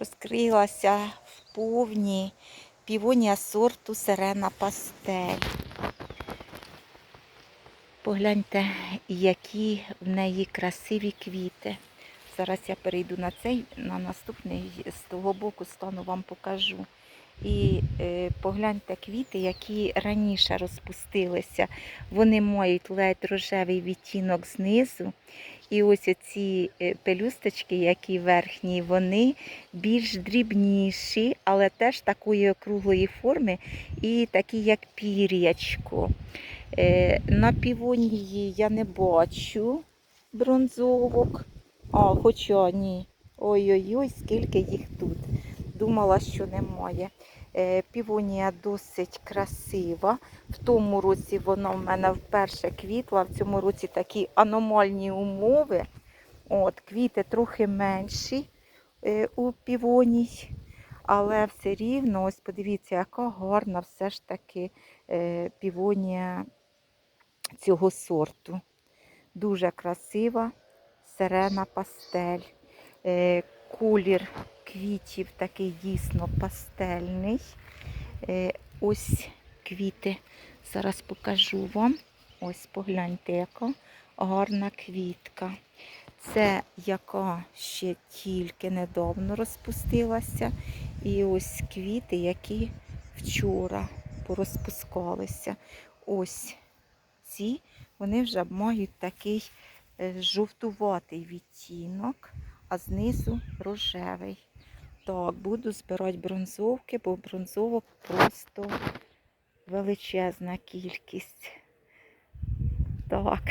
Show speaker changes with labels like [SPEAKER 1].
[SPEAKER 1] розкрилася в повні півонія сорту Сирена Пастель. Погляньте, які в неї красиві квіти. Зараз я перейду на цей, на наступний з того боку стану вам покажу. І е, погляньте квіти, які раніше розпустилися. Вони мають ледь рожевий відтінок знизу. І ось ці пелюсточки, які верхні, вони більш дрібніші, але теж такої округлої форми і такі, як пір'ячко. Е, На півонії я не бачу бронзовок. А, хоча ні. Ой-ой-ой, скільки їх тут. Думала, що немає. Е, Півонія досить красива. В тому році вона в мене вперше квітла. В цьому році такі аномальні умови. От, квіти трохи менші е, у півоній. Але все рівно, ось подивіться, яка гарна все ж таки е, півонія цього сорту. Дуже красива сирена пастель. Колір квітів такий дійсно пастельний. Е, Ось квіти. Зараз покажу вам. Ось погляньте, яка гарна квітка. Це яка ще тільки недавно розпустилася. І ось квіти, які вчора порозпускалися. Ось ці, вони вже мають такий е, жовтуватий відтінок, а знизу рожевий. Так, буду збирати бронзовки, бо бронзовок просто величезна кількість. Так.